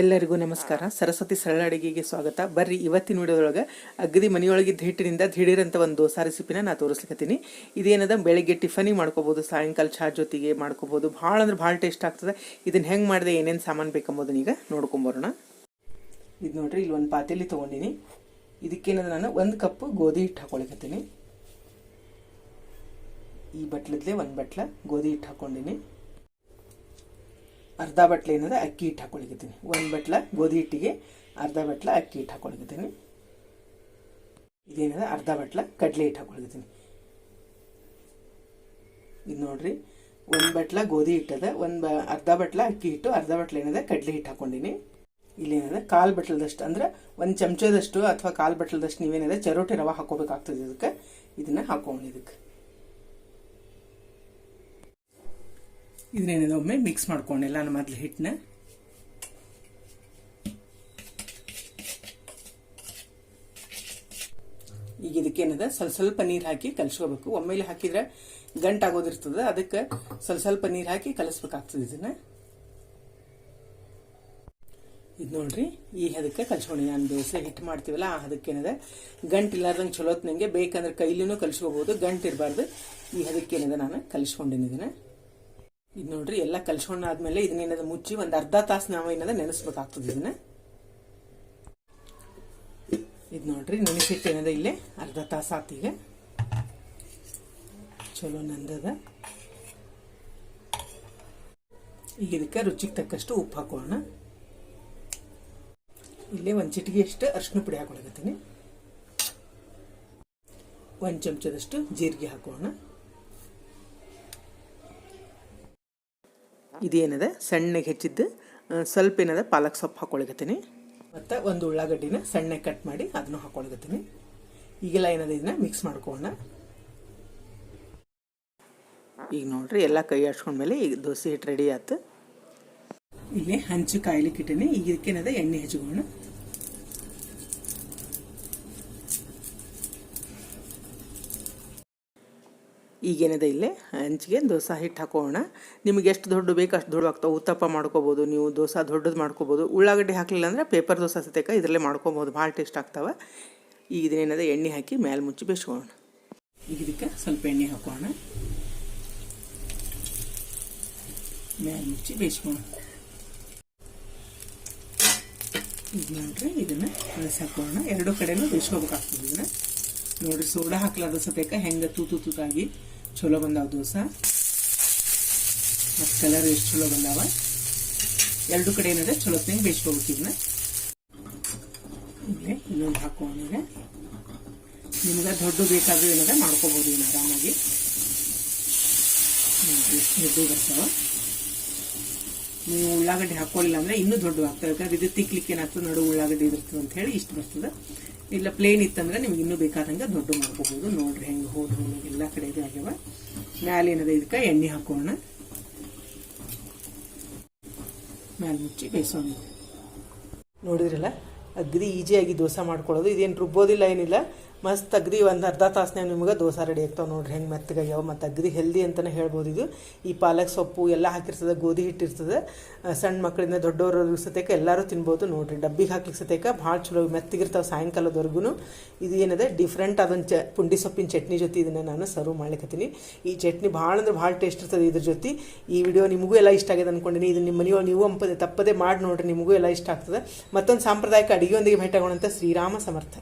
ಎಲ್ಲರಿಗೂ ನಮಸ್ಕಾರ. ಸರಸ್ವತಿ ಸರಳ ಅಡಿಗೆಗೆ ಸ್ವಾಗತ. ಬರ್ರಿ ಇವತ್ತಿನ ವಿಡಿಯೋದೊಳಗೆ ಅಗದಿ ಮನೆಯೊಳಗೆ ಹಿಟ್ಟಿನಿಂದ ದಿಢೀರಂತ ಒಂದು ದೋಸಾ ರೆಸಿಪಿನ ನಾ ತೋರಿಸ್ಲಿಕ್ಕತ್ತೀನಿ ಇದೇನದ? ಬೆಳಗ್ಗೆ ಟಿಫನಿ ಮಾಡ್ಕೋಬೋದು, ಸಾಯಂಕಾಲ ಚಹಾ ಜೊತೆಗೆ ಮಾಡ್ಕೋಬೋದು. ಭಾಳ ಅಂದ್ರೆ ಭಾಳ ಟೇಸ್ಟ್ ಆಗ್ತದೆ. ಇದನ್ನ ಹೆಂಗೆ ಮಾಡಿದೆ, ಏನೇನು ಸಾಮಾನು ಬೇಕಂಬೋದನ್ನ ಈಗ ನೋಡ್ಕೊಂಬರೋಣ ಇದು ನೋಡ್ರಿ ಇಲ್ಲಿ ಒಂದು ಪಾತೇಲಿ ತೊಗೊಂಡಿನಿ. ಇದಕ್ಕೇನದ ನಾನು? ಒಂದು ಕಪ್ ಗೋಧಿ ಹಿಟ್ಟು ಹಾಕೊಳಿಕತ್ತೀನಿ ಈ ಬಟ್ಲದ್ಲೆ ಒಂದು ಬಟ್ಲ ಗೋಧಿ ಹಿಟ್ಟು ಹಾಕೊಂಡಿನಿ. ಅರ್ಧ ಬಟ್ಲೆ ಏನಿದೆ ಅಕ್ಕಿ ಹಿಟ್ಟು ಹಾಕೊಳಿಕತ್ತೀನಿ ಒಂದು ಬಟ್ಲ ಗೋಧಿ ಹಿಟ್ಟಿಗೆ ಅರ್ಧ ಬಟ್ಲ ಅಕ್ಕಿ ಹಿಟ್ಟು ಹಾಕೊಳಿಕತ್ತೀನಿ ಇದೇನಿದೆ ಅರ್ಧ ಬಟ್ಲ ಕಡಲೆ ಹಿಟ್ಟು ಹಾಕೊಳಿಕತ್ತೀನಿ ಇದು ನೋಡ್ರಿ, ಒಂದು ಬಟ್ಲ ಗೋಧಿ ಹಿಟ್ಟದ, ಒಂದು ಬ, ಅರ್ಧ ಬಟ್ಲ ಅಕ್ಕಿ ಹಿಟ್ಟು, ಅರ್ಧ ಬಟ್ಲ ಏನಿದೆ ಕಡಲೆ ಹಿಟ್ಟು ಹಾಕೊಂಡಿನಿ. ಇಲ್ಲೇನಿದೆ ಕಾಲು ಬಟ್ಲದಷ್ಟು, ಅಂದ್ರೆ ಒಂದು ಚಮಚದಷ್ಟು ಅಥವಾ ಕಾಲು ಬಟ್ಲದಷ್ಟು ನೀವೇನದ ಚರೋಟಿ ರವೆ ಹಾಕೋಬೇಕಾಗ್ತದೆ ಇದಕ್ಕೆ. ಇದನ್ನು ಹಾಕೊಂಡು ಇದಕ್ಕೆ. ಇದನ್ನೇನಿದೆ ಒಮ್ಮೆ ಮಿಕ್ಸ್ ಮಾಡ್ಕೊಂಡೆ ನಾನು ಮೊದಲು ಹಿಟ್ಟನ್ನ ಈಗ ಇದಕ್ಕೇನಿದೆ? ಸ್ವಲ್ಪ ಸ್ವಲ್ಪ ನೀರು ಹಾಕಿ ಕಲಿಸ್ಕೋಬೇಕು. ಒಮ್ಮೆಲೆ ಹಾಕಿದ್ರೆ ಗಂಟಾಗೋದಿರ್ತದೆ. ಅದಕ್ಕೆ ಸ್ವಲ್ಪ ಸ್ವಲ್ಪ ನೀರು ಹಾಕಿ ಕಲಸ್ಬೇಕಾಗ್ತದೆ ಇದನ್ನ. ಇದು ನೋಡ್ರಿ, ಈ ಹದಕ್ಕೆ ಕಲ್ಸ್ಕೊಂಡು ನಾನು ದೋಸೆ ಹಿಟ್ಟು ಮಾಡ್ತೀವಲ್ಲ, ಆ ಹದಕ್ಕೇನದ? ಗಂಟು ಇಲ್ಲಾರ್ದಂಗೆ ಚಲೋ ಹೊತ್ನಂಗೆ ಬೇಕಂದ್ರೆ ಕೈಲಿನೂ ಕಲಿಸ್ಕೋಬಹುದು ಗಂಟು ಇರಬಾರ್ದು. ಈ ಹದಕ್ಕೇನಿದೆ? ನಾನು ಕಲಿಸ್ಕೊಂಡಿನಿ ಇದನ್ನ. ಇದು ನೋಡ್ರಿ, ಎಲ್ಲ ಕಲ್ಸ್ಕೊಂಡಾದ್ಮೇಲೆ ಇದನ್ನೇನದ ಮುಚ್ಚಿ ಒಂದು ಅರ್ಧ ತಾಸು ನಾವು ಏನದ ನೆನೆಸ್ಬೇಕಾಗ್ತದೆ ಇದನ್ನ. ಇದು ನೋಡ್ರಿ, ನೆನೆಸಿಟ್ಟು ಏನದ ಇಲ್ಲೇ ಅರ್ಧ ತಾಸು ಆತೀಗ ಚಲೋ ನಂದದ. ಈಗ ಇದಕ್ಕೆ ರುಚಿಗೆ ತಕ್ಕಷ್ಟು ಉಪ್ಪು ಹಾಕೋಣ. ಇಲ್ಲೇ ಒಂದು ಚಿಟಿಗೆ ಅಷ್ಟು ಅರಿಶಿನ ಪುಡಿ ಹಾಕೊಳಕತ್ತೀನಿ. ಒಂದು ಚಮಚದಷ್ಟು ಜೀರಿಗೆ ಹಾಕೋಣ. ಇದೇನದ? ಸಣ್ಣಗೆ ಹೆಚ್ಚಿದ್ದು ಸ್ವಲ್ಪ ಏನದ? ಪಾಲಕ್ ಸೊಪ್ಪು ಹಾಕೊಳಗತ್ತೀನಿ. ಮತ್ತು ಒಂದು ಉಳ್ಳಾಗಡ್ಡಿನ ಸಣ್ಣಗೆ ಕಟ್ ಮಾಡಿ ಅದನ್ನು ಹಾಕೊಳಗತ್ತೀನಿ. ಈಗೆಲ್ಲ ಏನಿದೆ ಇದನ್ನ? ಮಿಕ್ಸ್ ಮಾಡ್ಕೊಳ್ಳೋಣ ಈಗ ನೋಡ್ರಿ, ಎಲ್ಲ ಕೈ ಆಡ್ಸ್ಕೊಂಡ್ಮೇಲೆ ಈಗ ದೋಸೆ ಹಿಟ್ಟು ರೆಡಿ ಆಯ್ತು ಇಲ್ಲಿ ಹಂಚು ಕಾಯ್ಲಿಕ್ಕೆ ಈಗ ಇದಕ್ಕೇನದ? ಎಣ್ಣೆ ಹಚ್ಕೋಣ ಈಗೇನಿದೆ ಇಲ್ಲೇ? ಹಂಚಿಗೆ ದೋಸೆ ಹಿಟ್ಟು ಹಾಕೋಣ. ನಿಮಗೆ ಎಷ್ಟು ದೊಡ್ಡ ಬೇಕು ಅಷ್ಟು ದೊಡ್ಡ ಆಗ್ತಾವೆ ಉತ್ತಪ್ಪ ಮಾಡ್ಕೋಬೋದು, ನೀವು ದೋಸೆ ದೊಡ್ಡದು ಮಾಡ್ಕೋಬೋದು. ಉಳ್ಳಾಗಡ್ಡಿ ಹಾಕಲಿಲ್ಲ ಅಂದರೆ ಪೇಪರ್ ದೋಸೆ ಸತೇಕ ಇದರಲ್ಲೇ ಮಾಡ್ಕೊಬೋದು. ಭಾಳ ಟೇಸ್ಟ್ ಆಗ್ತಾವೆ. ಈಗ ಇದನ್ನೇನದ ಎಣ್ಣೆ ಹಾಕಿ ಮ್ಯಾಲೆ ಮುಚ್ಚಿ ಬೇಸ್ಕೋಣ ಈಗ ಇದಕ್ಕೆ ಸ್ವಲ್ಪ ಎಣ್ಣೆ ಹಾಕೋಣ. ಮ್ಯಾಲೆ ಮುಚ್ಚಿ ಬೇಯಿಸ್ಕೋಣ ಈಗ ನೋಡ್ರಿ, ಇದನ್ನ ಕಳಿಸಾಕೋಣ ಎರಡು ಕಡೆನೂ ಬೇಯಿಸ್ಕೋಬೇಕಾಗ್ತದೆ ಇದನ್ನ. ನೋಡಿ ಸೋಡಾ ಹಾಕ್ಲಾರ್ದ ಸತೇಕ ಹೆಂಗೆ ತೂತು ತೂತಾಗಿ ಚಲೋ ಬಂದಾವ ದೋಸೆ? ಮತ್ತು ಕಲರ್ ಎಷ್ಟು ಚಲೋ ಬಂದಾವ? ಎರಡು ಕಡೆ ಏನಿದೆ ಚಲೋತ್ನಾಗ ಬೇಯಿಸ್ಕೋಬೇಕು ಇದನ್ನ. ಇನ್ನೊಂದು ಹಾಕೋಣ ನಿಮಗೆ ನಿಮ್ಗೆ ದೊಡ್ಡ ಬೇಕಾದ್ರೂ ಏನಿದೆ ಮಾಡ್ಕೋಬೋದು ಇನ್ನು ಆರಾಮಾಗಿ. ದೊಡ್ಡ ಬರ್ತಾವ? ನೀವು ಉಳ್ಳಾಗಡ್ಡಿ ಹಾಕೊಳ್ಳಿಲ್ಲ ಅಂದ್ರೆ ಇನ್ನೂ ದೊಡ್ಡ ಆಗ್ತದೆ ಯಾಕಂದ್ರೆ ಇದು ತಿಕ್ಲಿಕ್ಕೆ ಏನಾಗ್ತದೆ? ನಡು ಉಳ್ಳಾಗಡ್ಡೆ ಇರ್ತದೆ ಅಂತ ಹೇಳಿ ಇಷ್ಟು ಬರ್ತದೆ. ಇಲ್ಲ ಪ್ಲೇನ್ ಇತ್ತಂದ್ರೆ ನಿಮ್ಗೆ ಇನ್ನೂ ಬೇಕಾದಂಗೆ ದೊಡ್ಡ ಮಾಡ್ಕೋಬಹುದು ನೋಡ್ರಿ ಹೆಂಗೆ ಹೋದ್ರು ಎಲ್ಲ ಕಡೆ ಇದು ಆಗ್ಯಾವ. ಮ್ಯಾಲೆ ಏನದ ಇದಕ್ಕೆ ಎಣ್ಣೆ ಹಾಕೋಣ. ಮ್ಯಾಲೆ ಮುಚ್ಚಿ ಬೇಯಿಸೋಣ. ನೋಡಿದ್ರಲ್ಲ? ಅಗ್ದಿ ಈಜಿಯಾಗಿ ದೋಸೆ ಮಾಡ್ಕೊಳ್ಳೋದು. ಇದೇನು ರುಬ್ಬೋದಿಲ್ಲ, ಏನಿಲ್ಲ. ಮಸ್ತ್ ಅಗ್ರಿ ಒಂದು ಅರ್ಧ ತಾಸ್ನಾಗ ನಿಮ್ಗೆ ದೋಸೆ ರೆಡಿ ಆಗ್ತಾವೆ ನೋಡ್ರಿ. ಹೆಂಗೆ ಮೆತ್ತಗಾಗ್ಯಾವ ಮತ್ತು ಅಗ್ರಿ ಹೆಲ್ದಿ ಅಂತಲೇ ಹೇಳ್ಬೋದು ಇದು. ಈ ಪಾಲಕ್ ಸೊಪ್ಪು ಎಲ್ಲ ಹಾಕಿರ್ತದೆ, ಗೋಧಿ ಹಿಟ್ಟಿರ್ತದೆ. ಸಣ್ಣ ಮಕ್ಕಳಿಂದ ದೊಡ್ಡವರು ಸತೇಕ ಎಲ್ಲರೂ ತಿನ್ಬೋದು ನೋಡ್ರಿ. ಡಬ್ಬಿಗೆ ಹಾಕ್ಲಿಕ್ಕೆ ಸತೇಕ ಭಾಳ ಚಲೋ ಮೆತ್ತಗಿರ್ತಾವೆ ಸಾಯಂಕಾಲದವರೆಗೂ ಇದು ಏನಿದೆ? ಡಿಫ್ರೆಂಟ್ ಅದೊಂದು ಚ, ಪುಂಡಿ ಸೊಪ್ಪಿನ ಚಟ್ನಿ ಜೊತೆ ಇದನ್ನು ನಾನು ಸರ್ವ್ ಮಾಡ್ಲಿಕ್ಕತ್ತೀನಿ ಈ ಚಟ್ನಿ ಭಾಳ ಅಂದ್ರೆ ಭಾಳ ಟೇಸ್ಟ್ ಇರ್ತದೆ ಇದ್ರ ಜೊತೆ. ಈ ವಿಡಿಯೋ ನಿಮಗೂ ಎಲ್ಲ ಇಷ್ಟ ಆಗಿದೆ ಅಂದ್ಕೊಂಡಿನಿ ಇದು ನಿಮ್ಮ ನೀವು ಅಂಪದೆ ತಪ್ಪದೆ ಮಾಡಿ ನೋಡ್ರಿ. ನಿಮಗೂ ಎಲ್ಲ ಇಷ್ಟ ಆಗ್ತದೆ. ಮತ್ತೊಂದು ಸಾಂಪ್ರದಾಯಿಕ ಅಡಿಗೆಯೊಂದಿಗೆ ಭೇಟಿಯಾಗೋಣಂತ ಶ್ರೀರಾಮ ಸಮರ್ಥ